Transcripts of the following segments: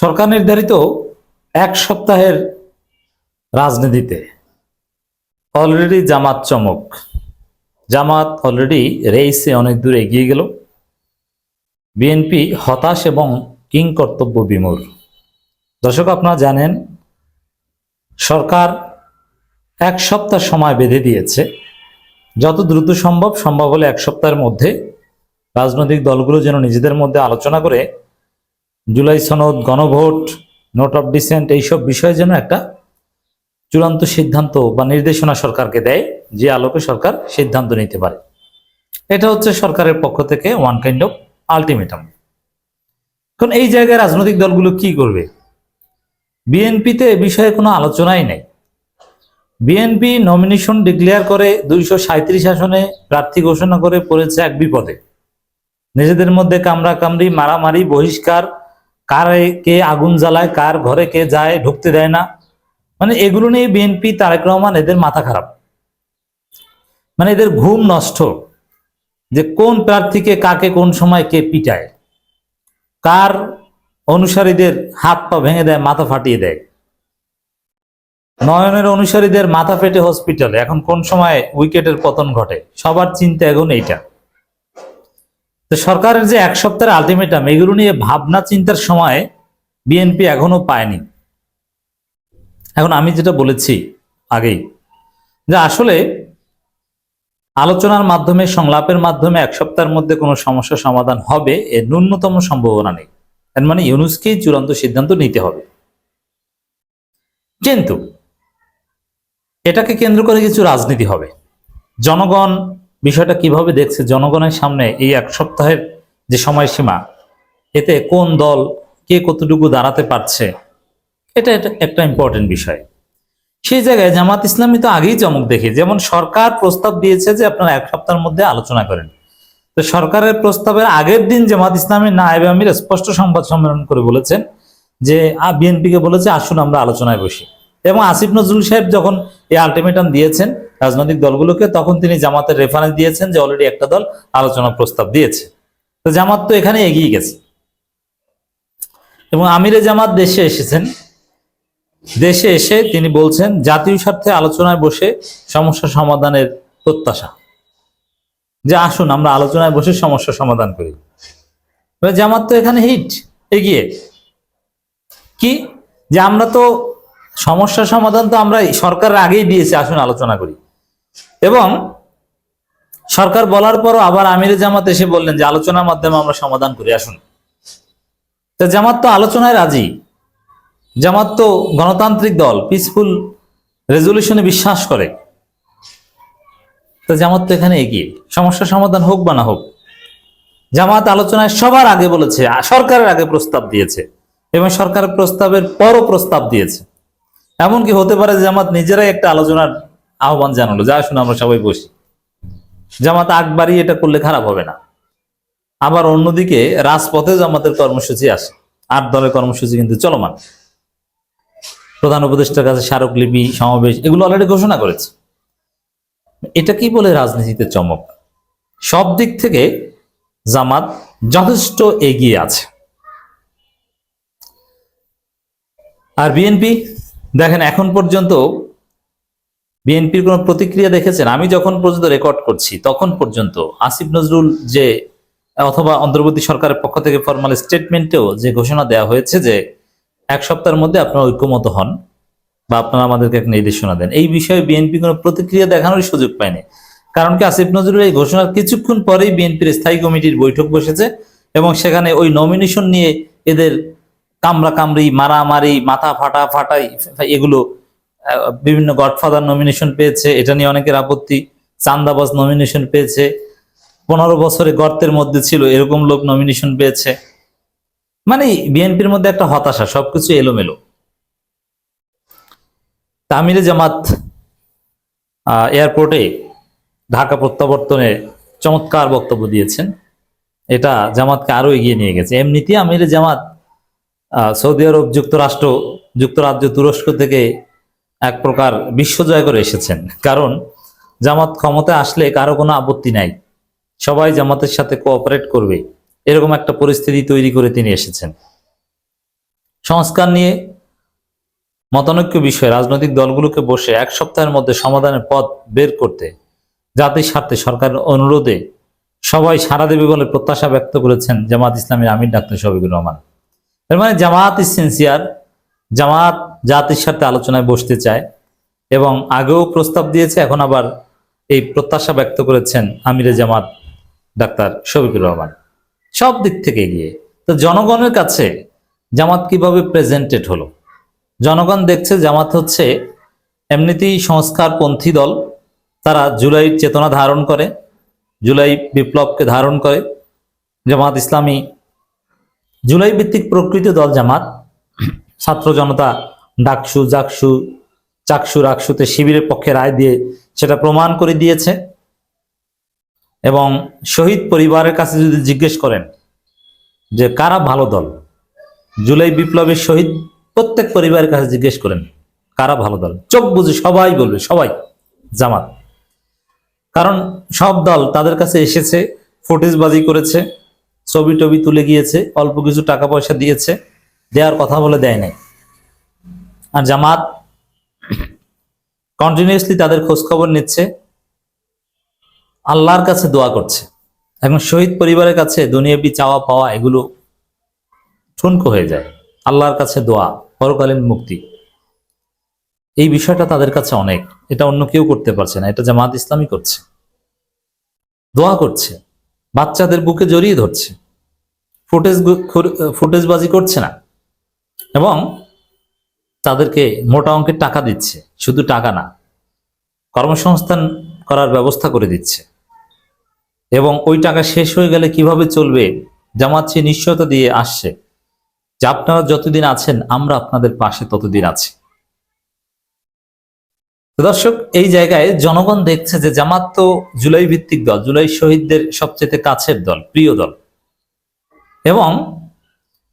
সরকার নির্ধারিত এক সপ্তাহের রাজনীতিতে অলরেডি জামাত চমক। জামাত অলরেডি রেইসে অনেক দূর এগিয়ে গেল। বিএনপি হতাশ এবং কিং কর্তব্য বিমূর। দর্শক, আপনারা জানেন, সরকার এক সপ্তাহ সময় বেঁধে দিয়েছে। যত দ্রুত সম্ভব সম্ভব হলে এক সপ্তাহের মধ্যে রাজনৈতিক দলগুলো যেন নিজেদের মধ্যে আলোচনা করে জুলাই সনদ, গণভোট, নোট অফ ডিসেন্ট এইসব বিষয়ে যেন একটা চূড়ান্ত সিদ্ধান্ত বা নির্দেশনা সরকারকে দেয়, যে আলোকে সরকার সিদ্ধান্ত নিতে পারে। এটা হচ্ছে সরকারের পক্ষ থেকে ওয়ান কাইন্ড অফ আলটিমেটাম এখন এই জায়গায় রাজনৈতিক দলগুলো কি করবে? বিএনপিতে এ বিষয়ে কোনো আলোচনাই নেই। বিএনপি নমিনেশন ডিক্লেয়ার করে দুইশো সাঁত্রিশ আসনে প্রার্থী ঘোষণা করে পড়েছে এক বিপদে। নিজেদের মধ্যে কামড়া কামড়ি মারামারি, বহিষ্কার কার কে আগুন জ্বালায়, কার ঘরে কে যায়, ঢুকতে দেয় না। মানে এগুলো নিয়ে বিএনপি তারেক রহমান এদের মাথা খারাপ। মানে এদের ঘুম নষ্ট। যে কোন প্রার্থীকে কাকে কোন সময় কে পিটায়। কার অনুসারীদের হাত পা ভেঙে দেয়, মাথা ফাটিয়ে দেয়। নয়নের অনুসারীদের মাথা ফেটে হসপিটালে এখন কোন সময় উইকেটের পতন ঘটে? সবার চিন্তা এখন এইটা। তো সরকারের যে এক সপ্তাহের আলটিমেটাম এগুলো নিয়ে ভাবনা চিন্তার সময় বিএনপি এখনও পায়নি। এখন আমি যেটা বলেছি আগেই, যে আসলে আলোচনার মাধ্যমে, সংলাপের মাধ্যমে এক সপ্তাহের মধ্যে কোনো সমস্যা সমাধান হবে এর ন্যূনতম সম্ভাবনা নেই। এর মানে ইউনুসকেই চূড়ান্ত সিদ্ধান্ত নিতে হবে। কিন্তু এটাকে কেন্দ্র করে কিছু রাজনীতি হবে। জনগণ বিষয়টা কীভাবে দেখছে জনগণের সামনে এই এক সপ্তাহের যে সময়সীমা, এতে কোন দল কে কতটুকু দাঁড়াতে পারছে, এটা একটা ইম্পর্টেন্ট বিষয়। সেই জায়গায় জামাত ইসলামী তো আগেই চমক দেখে, যেমন সরকার প্রস্তাব দিয়েছে যে আপনারা এক সপ্তাহের মধ্যে আলোচনা করেন। তো সরকারের প্রস্তাবের আগের দিন জামাত ইসলামী নায়েব আমির স্পষ্ট সংবাদ সম্মেলন করে বলেছেন যে বিএনপিকে বলেছে, আসুন আমরা আলোচনায় বসি। এবং আসিফ নজরুল সাহেব যখন এই আলটিমেটাম দিয়েছেন রাজনৈতিক দলগুলোকে, তখন তিনি জামাতের রেফারেন্স দিয়েছেন যে অলরেডি একটা দল আলোচনা প্রস্তাব দিয়েছে। তো জামাত তো এখানে এগিয়ে গেছে। এবং আমিরে জামাত দেশে এসেছেন। দেশে এসে তিনি বলছেন, জাতীয় স্বার্থে আলোচনায় বসে সমস্যা সমাধানের প্রত্যাশা। যে আসুন, আমরা আলোচনায় বসে সমস্যা সমাধান করি। জামাত তো এখানে হিট এগিয়ে। কি? যে আমরা তো সমস্যা সমাধান তো আমরা সরকারের আগেই দিয়েছি, আসুন আলোচনা করি। এবং সরকার বলার পরও আবার আমির জামাত এসে বললেন যে আলোচনার মাধ্যমে আমরা সমাধান করে আসুন। তো জামাত তো আলোচনায় রাজি। জামাত তো গণতান্ত্রিক দল পিসফুল রেজলিউশনে বিশ্বাস করে। তো জামাত তো এখানে এগিয়ে। সমস্যা সমাধান হোক বা না হোক, জামাত আলোচনায় সবার আগে বলেছে, সরকারের আগে প্রস্তাব দিয়েছে এবং সরকারের প্রস্তাবের পরও প্রস্তাব দিয়েছে। এমনকি হতে পারে জামাত নিজেরাই একটা আলোচনার আহ্বান জানালো, যা শুনে, আমরা সবাই বসি। জামাত আকবারই এটা করলে খারাপ হবে না। আবার অন্যদিকে রাজপথে জামাতের কর্মসূচি আসে আট দলের কর্মসূচি কিন্তু চলমান। প্রধান উপদেষ্টার কাছে স্মারকলিপি সমাবেশ, এগুলো অলরেডি ঘোষণা করেছে। এটা কি বলে রাজনীতিতে চমক? সব দিক থেকে জামাত যথেষ্ট এগিয়ে আছে। আর বিএনপি, দেখেন এখন পর্যন্ত বিএনপির কোনো প্রতিক্রিয়া দেখেছেন? আমি যখন পর্যন্ত রেকর্ড করছি, তখন পর্যন্ত আসিফ নজরুল যে, অথবা অন্তর্বর্তী সরকারের পক্ষ থেকে ফর্মাল স্টেটমেন্টেও যে ঘোষণা দেওয়া হয়েছে যে, এক সপ্তাহের মধ্যে আপনারা ঐক্যমত হন বা আপনারা আমাদেরকে এক নির্দেশনা দেন, এই বিষয়ে বিএনপি কোনো প্রতিক্রিয়া দেখানোর সুযোগ পায়নি। কারণ কি আসিফ নজরুল এই ঘোষণার কিছুক্ষণ পরেই বিএনপির স্থায়ী কমিটির বৈঠক বসেছে এবং সেখানে ওই নমিনেশন নিয়ে এদের কামড়া কামড়ি মারামারি, মাথা ফাটা ফাটাই, এগুলো বিভিন্ন গডফাদার নমিনেশন পেয়েছে, এটা নিয়ে অনেকের আপত্তি। চান্দাবাজ নমিনেশন পেয়েছে। পনেরো বছরে গর্তের মধ্যে ছিল, এরকম লোক নমিনেশন পেয়েছে। মানে বিএনপির মধ্যে একটা হতাশা, সবকিছু এলোমেলো। তামিরে জামাত এয়ারপোর্টে ঢাকা প্রত্যাবর্তনে চমৎকার বক্তব্য দিয়েছেন। এটা জামাতকে আরও এগিয়ে নিয়ে গেছে। এমনিতে আমিরে জামাত সৌদি আরব যুক্তরাষ্ট্র, যুক্তরাজ্য তুরস্ক থেকে এক প্রকার বিশ্বজয় করে এসেছেন। কারণ, জামাত ক্ষমতায় আসলে কারও কোনো আপত্তি নাই। সবাই জামাতের সাথে কোঅপারেট করবে। এরকম একটা পরিস্থিতি তৈরি করে তিনি এসেছেন। সংস্কার নিয়ে মতানৈক্য বিষয়ে রাজনৈতিক দলগুলোকে বসে এক সপ্তাহের মধ্যে সমাধানের পথ বের করতে, জাতির স্বার্থে সরকারের অনুরোধে সবাই সারা দেবে বলে প্রত্যাশা ব্যক্ত করেছেন জামাত ইসলামের আমির ডাক্তার শফিকুর রহমান। এর মানে জামাত ইস সিনসিয়ার জামাত জাতির সাথে আলোচনায় বসতে চায় এবং আগেও প্রস্তাব দিয়েছে, এখন আবার এই প্রত্যাশা ব্যক্ত করেছেন আমিরে জামাত ডাক্তার শফিকুর রহমান। সব দিক থেকে এগিয়ে। তো জনগণের কাছে জামাত কীভাবে প্রেজেন্টেড হলো? জনগণ দেখছে জামাত হচ্ছে এমনিতেই সংস্কারপন্থী দল। তারা জুলাইয়ের চেতনা ধারণ করে, জুলাই বিপ্লবকে ধারণ করে। জামাত ইসলামী জুলাই ভিত্তিক প্রকৃত দল জামাত। ছাত্র জনতা ডাকসু, জাকসু, চাকসু, রাকসুতে শিবিরের পক্ষে রায় দিয়ে সেটা প্রমাণ করে দিয়েছে। এবং শহীদ পরিবারের কাছে যদি জিজ্ঞেস করেন যে কারা ভালো দল, জুলাই বিপ্লবের শহীদ প্রত্যেক পরিবারের কাছে জিজ্ঞেস করেন, কারা ভালো দল? চোখ বুঝে সবাই বলবে, সবাই, জামাত। কারণ সব দল তাদের কাছে এসেছে, ফুটেজবাজি করেছে ছবি টবি তুলে গিয়েছে, অল্প কিছু টাকা পয়সা দিয়েছে, দেওয়ার কথা বলে দেয় নাই। আর জামাত কন্টিনিউসলি তাদের খোঁজ খবর নিচ্ছে, আল্লাহর কাছে দোয়া করছে। এবং শহীদ পরিবারের কাছে দুনিয়াবি চাওয়া পাওয়া এগুলো ঠুনকো হয়ে যায়। আল্লাহর কাছে দোয়া, পরকালীন মুক্তি। এই বিষয়টা তাদের কাছে অনেক। এটা অন্য কেউ করতে পারছে না। এটা জামাত ইসলামী করছে। দোয়া করছে। বাচ্চাদের বুকে জড়িয়ে ধরছে। ফুটেজ ফুটেজবাজি করছে না। এবং তাদেরকে মোটা অঙ্কের টাকা দিচ্ছে, শুধু টাকা না, কর্মসংস্থান করার ব্যবস্থা করে দিচ্ছে। এবং ওই টাকা শেষ হয়ে গেলে কীভাবে চলবে, জামাত সে নিশ্চয়তা দিয়ে আসছে। যে আপনারা যতদিন আছেন, আমরা আপনাদের পাশে ততদিন আছি। দর্শক, এই জায়গায় জনগণ দেখছে যে জামাত তো জুলাই ভিত্তিক দল, জুলাই শহীদদের সবচেয়ে কাছের দল, প্রিয় দল। এবং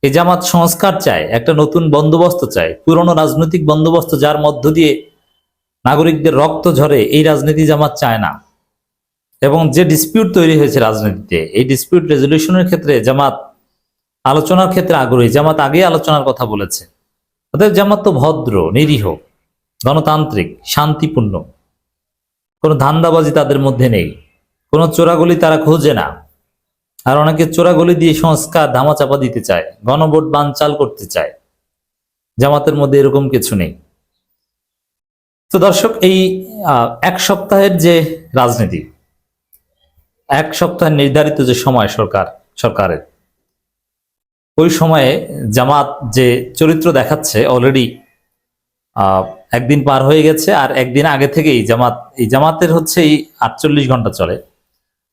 এই জামাত সংস্কার চায়, একটা নতুন বন্দোবস্ত চায়, পুরনো রাজনৈতিক বন্দোবস্ত যার মধ্য দিয়ে নাগরিকদের রক্ত ঝরে, এই রাজনীতি জামাত চায় না। এবং যে ডিসপিউট তৈরি হয়েছে রাজনীতিতে, এই ডিসপিউট রেজলিউশনের ক্ষেত্রে জামাত আলোচনার ক্ষেত্রে আগ্রহী। জামাত আগে আলোচনার কথা বলেছে। অতএব জামাত তো ভদ্র, নিরীহ, গণতান্ত্রিক, শান্তিপূর্ণ। কোনো ধান্দাবাজি তাদের মধ্যে নেই। কোনো চোরাগুলি তারা খোঁজে না। আর অনেকে চোরাগুলি দিয়ে সংস্কার ধামাচাপা দিতে চায়, গণভোট বানচাল করতে চায়। জামাতের মধ্যে এরকম কিছু নেই। তো দর্শক, এই এক সপ্তাহের যে রাজনীতি, এক সপ্তাহের নির্ধারিত যে সময় সরকার, সরকারের, ওই সময়ে জামাত যে চরিত্র দেখাচ্ছে অলরেডি একদিন পার হয়ে গেছে আর একদিন আগে থেকেই জামাত, এই জামাতের হচ্ছে এই আটচল্লিশ ঘণ্টা চলে।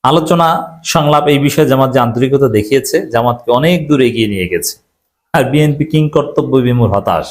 আলোচনা, সংলাপ এই বিষয়ে জামাত যে আন্তরিকতা দেখিয়েছে, জামাতকে অনেক দূর এগিয়ে নিয়ে গেছে। আর বিএনপি কিং কর্তব্য বিমূর হতাশ